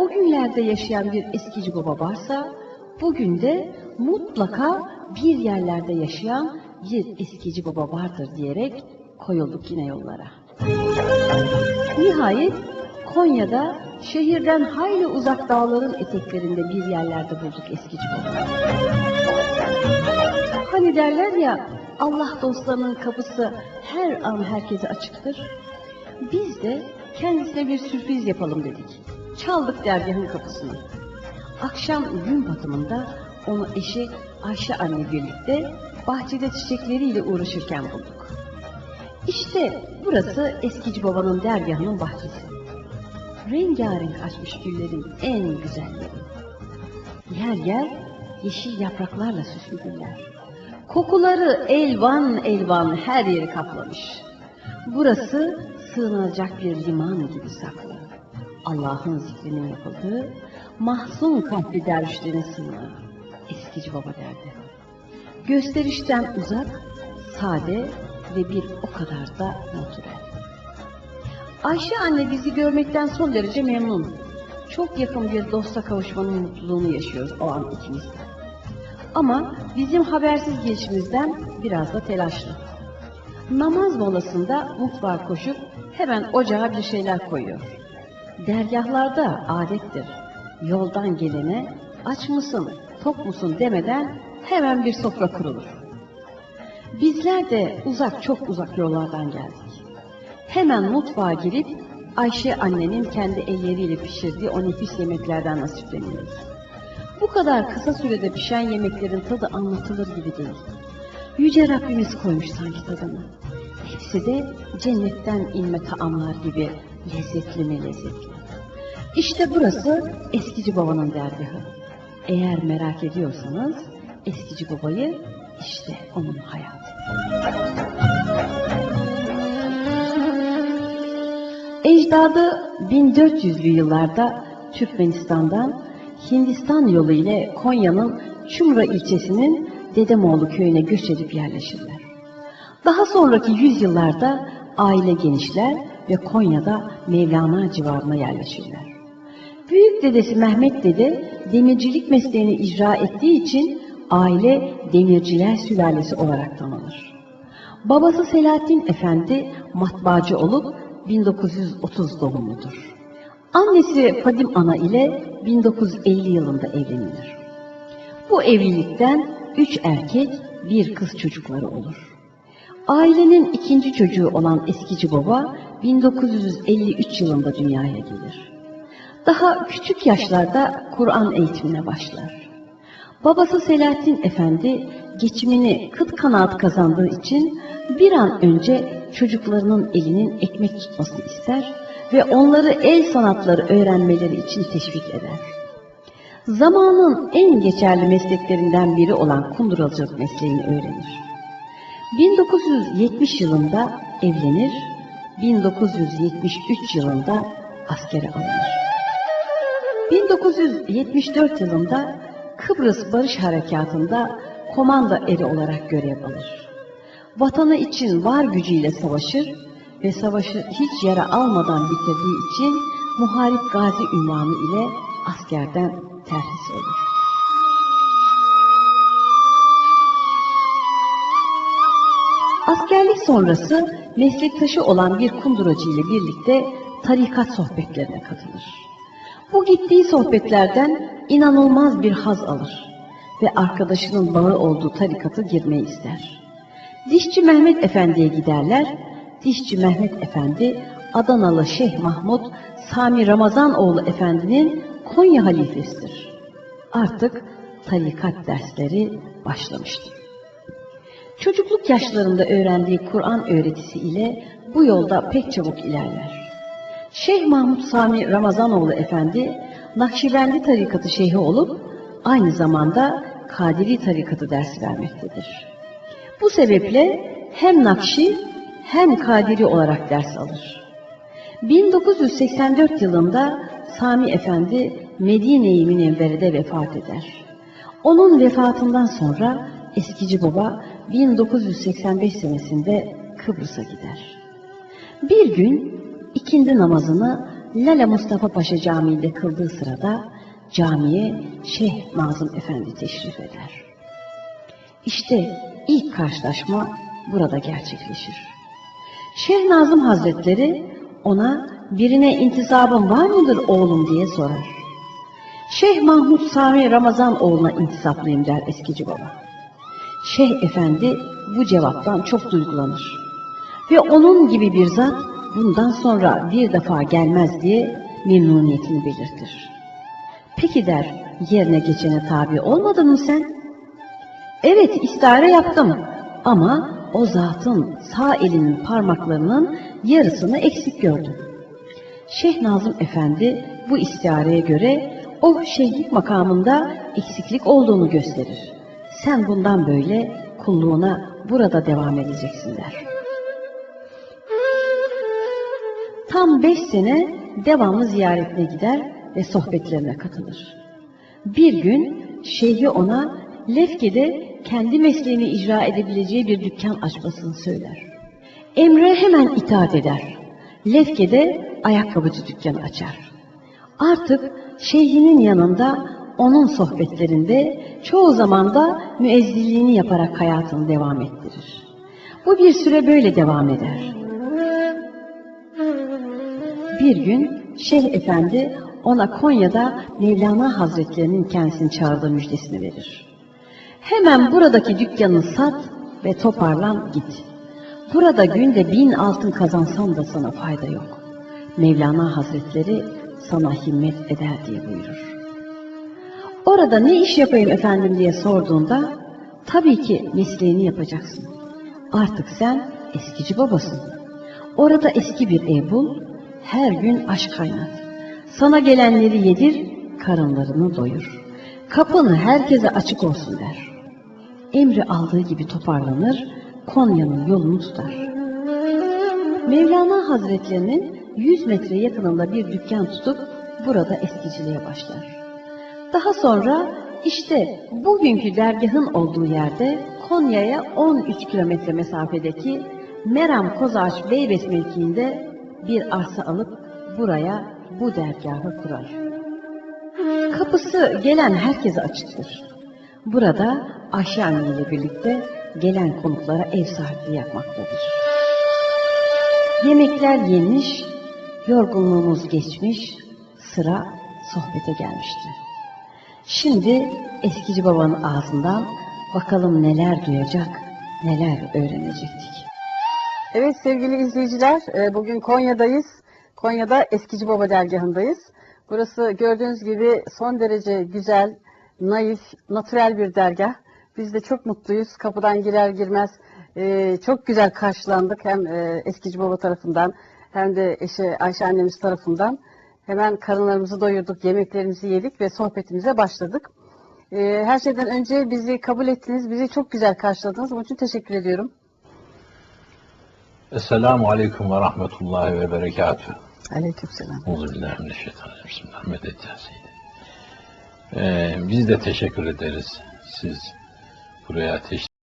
o günlerde yaşayan bir eskici baba varsa, bugün de mutlaka bir yerlerde yaşayan bir eskici baba vardır diyerek koyulduk yine yollara. Nihayet Konya'da şehirden hayli uzak dağların eteklerinde bir yerlerde bulduk eskici baba. Hani derler ya Allah dostlarının kapısı her an herkese açıktır. Biz de kendisine bir sürpriz yapalım dedik. Çaldık dergahın kapısını. Akşam gün batımında onu eşi Ayşe anne birlikte bahçede çiçekleriyle uğraşırken bulduk. İşte burası eskici babanın dergahının bahçesi. Rengarenk açmış güllerin en güzelleri. Yer yer yeşil yapraklarla süslü güller. Kokuları elvan elvan her yeri kaplamış. Burası sığınacak bir liman gibi saklı. Allah'ın zikrinin yapıldığı, mahzun kalpli dervişlerin sığınağı. Eskici baba derdi. Gösterişten uzak, sade ve bir o kadar da natürel. Ayşe anne bizi görmekten son derece memnun. Çok yakın bir dosta kavuşmanın mutluluğunu yaşıyoruz o an ikimiz de. Ama bizim habersiz gelişimizden biraz da telaşlı. Namaz molasında mutfağa koşup hemen ocağa bir şeyler koyuyor. Dergahlarda adettir. Yoldan gelene aç mısın, tok musun demeden hemen bir sofra kurulur. Bizler de uzak çok uzak yollardan geldik. Hemen mutfağa girip Ayşe annenin kendi elleriyle pişirdiği o nefis yemeklerden nasipleniyoruz. Bu kadar kısa sürede pişen yemeklerin tadı anlatılır gibi değil. Yüce Rabbimiz koymuş sanki tadını. Hepsi de cennetten inme taamlar gibi lezzetli mi lezzetli. İşte burası eskici babanın dergahı. Eğer merak ediyorsanız eskici babayı işte onun hayatı. Ecdadı 1400'lü yıllarda Türkmenistan'dan Hindistan yolu ile Konya'nın Çumra ilçesinin Dedemoğlu köyüne göç edip yerleşirler. Daha sonraki yüzyıllarda aile genişler ve Konya'da Mevlana civarına yerleşirler. Büyük dedesi Mehmet Dede demircilik mesleğini icra ettiği için aile demirciler sülalesi olarak tanınır. Babası Selahattin Efendi matbaacı olup 1930 doğumludur. Annesi Fadim Ana ile 1950 yılında evlenilir. Bu evlilikten üç erkek, bir kız çocukları olur. Ailenin ikinci çocuğu olan eskici baba 1953 yılında dünyaya gelir. Daha küçük yaşlarda Kur'an eğitimine başlar. Babası Selahattin Efendi geçimini kıt kanaat kazandığı için bir an önce çocuklarının elinin ekmek tutmasını ister ve onları el sanatları öğrenmeleri için teşvik eder. Zamanın en geçerli mesleklerinden biri olan kunduracılık mesleğini öğrenir. 1970 yılında evlenir, 1973 yılında askere alınır. 1974 yılında Kıbrıs Barış Harekatı'nda komanda eri olarak görev alır. Vatanı için var gücüyle savaşır ve savaşı hiç yara almadan bitirdiği için muharip gazi ünvanı ile askerden terhis olur. Askerlik sonrası meslektaşı olan bir kunduracı ile birlikte tarikat sohbetlerine katılır. Bu gittiği sohbetlerden inanılmaz bir haz alır ve arkadaşının bağı olduğu tarikatı girmeyi ister. Dişçi Mehmet Efendi'ye giderler. Dişçi Mehmet Efendi, Adanalı Şeyh Mahmud Sami Ramazanoğlu Efendi'nin Konya halifesidir. Artık tarikat dersleri başlamıştır. Çocukluk yaşlarında öğrendiği Kur'an öğretisi ile bu yolda pek çabuk ilerler. Şeyh Mahmud Sami Ramazanoğlu Efendi, Nakşibendi tarikatı şeyhi olup aynı zamanda Kadiri tarikatı dersi vermektedir. Bu sebeple hem Nakşi hem Kadiri olarak ders alır. 1984 yılında Sami Efendi Medine-i Münevvere'de vefat eder. Onun vefatından sonra eskici baba 1985 senesinde Kıbrıs'a gider. Bir gün ikindi namazını Lale Mustafa Paşa Camii'nde kıldığı sırada camiye Şeyh Nazım Efendi teşrif eder. İşte ilk karşılaşma burada gerçekleşir. Şeyh Nazım Hazretleri ona birine intisabın var mıdır oğlum diye sorar. Şeyh Mahmud Sami Ramazan oğluna intisaplıyım der eskici baba. Şeyh Efendi bu cevaptan çok duygulanır. Ve onun gibi bir zat bundan sonra bir defa gelmez diye memnuniyetini belirtir. Peki der, yerine geçene tabi olmadın mı sen? Evet, istihare yaptım ama o zatın sağ elinin parmaklarının yarısını eksik gördüm. Şeyh Nazım Efendi bu istihareye göre o şeyhlik makamında eksiklik olduğunu gösterir. Sen bundan böyle kulluğuna burada devam edeceksin der. Tam beş sene devamlı ziyaretine gider ve sohbetlerine katılır. Bir gün şeyhi ona Lefke'de kendi mesleğini icra edebileceği bir dükkan açmasını söyler. Emre hemen itaat eder. Lefke'de ayakkabıcı dükkanı açar. Artık şeyhinin yanında onun sohbetlerinde çoğu zaman da müezzilliğini yaparak hayatını devam ettirir. Bu bir süre böyle devam eder. Bir gün Şeyh Efendi ona Konya'da Mevlana Hazretlerinin kendisini çağırdığı müjdesini verir. Hemen buradaki dükkanı sat ve toparlan git. Burada günde bin altın kazansan da sana fayda yok. Mevlana Hazretleri sana himmet eder diye buyurur. Orada ne iş yapayım efendim diye sorduğunda tabii ki mesleğini yapacaksın. Artık sen eskici babasın. Orada eski bir ev bul, her gün aşk kaynat. Sana gelenleri yedir, karınlarını doyur. Kapını herkese açık olsun der. Emri aldığı gibi toparlanır, Konya'nın yolunu tutar. Mevlana Hazretlerinin 100 metre yakınında bir dükkan tutup burada eskiciliğe başlar. Daha sonra işte bugünkü dergahın olduğu yerde Konya'ya 13 kilometre mesafedeki Meram Kozağaç Beybes mevkiinde bir arsa alıp buraya bu dergahı kurar. Kapısı gelen herkese açıktır. Burada Ayşe Anne ile birlikte gelen konuklara ev sahipliği yapmaktadır. Yemekler yenmiş, yorgunluğumuz geçmiş, sıra sohbete gelmişti. Şimdi eskici babanın ağzından bakalım neler duyacak, neler öğrenecektik. Evet sevgili izleyiciler, e, bugün Konya'dayız. Konya'da Eskici Baba dergahındayız. Burası gördüğünüz gibi son derece güzel, naif, natürel bir dergah. Biz de çok mutluyuz. Kapıdan girer girmez e, çok güzel karşılandık. Hem e, Eskici Baba tarafından hem de eşi Ayşe annemiz tarafından. Hemen karınlarımızı doyurduk, yemeklerimizi yedik ve sohbetimize başladık. Her şeyden önce bizi kabul ettiniz, bizi çok güzel karşıladınız. Bunun için teşekkür ediyorum. Esselamu Aleyküm ve Rahmetullahi ve Berekatühü. Aleykümselam. Euzubillahimineşşeytanirracim. Bismillahirrahmanirrahim. Ee, biz de teşekkür ederiz. Siz buraya teşrif